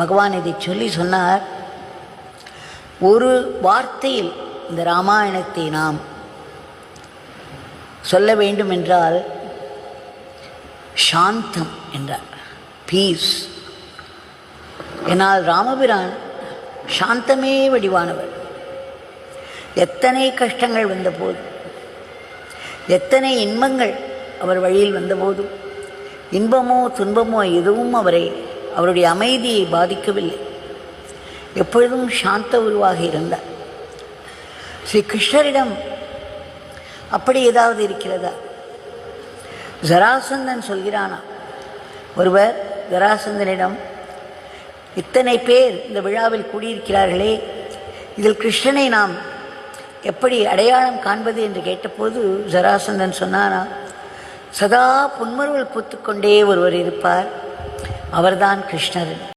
பகவான் இதை சொல்லி சொன்னார். ஒரு வார்த்தையில் இந்த ராமாயணத்தை நாம் சொல்ல வேண்டும் என்றால் சாந்தம் என்றார் பீஸ் என்னால் ராமபிரான் சாந்தமே வடிவானவர். எத்தனை கஷ்டங்கள் வந்தபோது எத்தனை இன்பங்கள் அவர் வழியில் வந்தபோதும் இன்பமோ துன்பமோ எதுவும் அவரை அவருடைய அமைதியை பாதிக்கவில்லை. எப்பொழுதும் சாந்த உருவாக இருந்தார். ஸ்ரீ கிருஷ்ணரிடம் அப்படி ஏதாவது இருக்கிறதா? ஜராசந்தன் சொல்கிறானா ஒருவர் ஜராசந்தனிடம் இத்தனை பேர் இந்த விழாவில் கூடியிருக்கிறார்களே இதில் கிருஷ்ணனை நாம் எப்படி அடையாளம் காண்பது என்று கேட்டபோது ஜராசந்தன் சொன்னானா சதா புன்மருவல் பூத்துக்கொண்டே ஒருவர் இருப்பார். அவர்தான் கிருஷ்ணர்.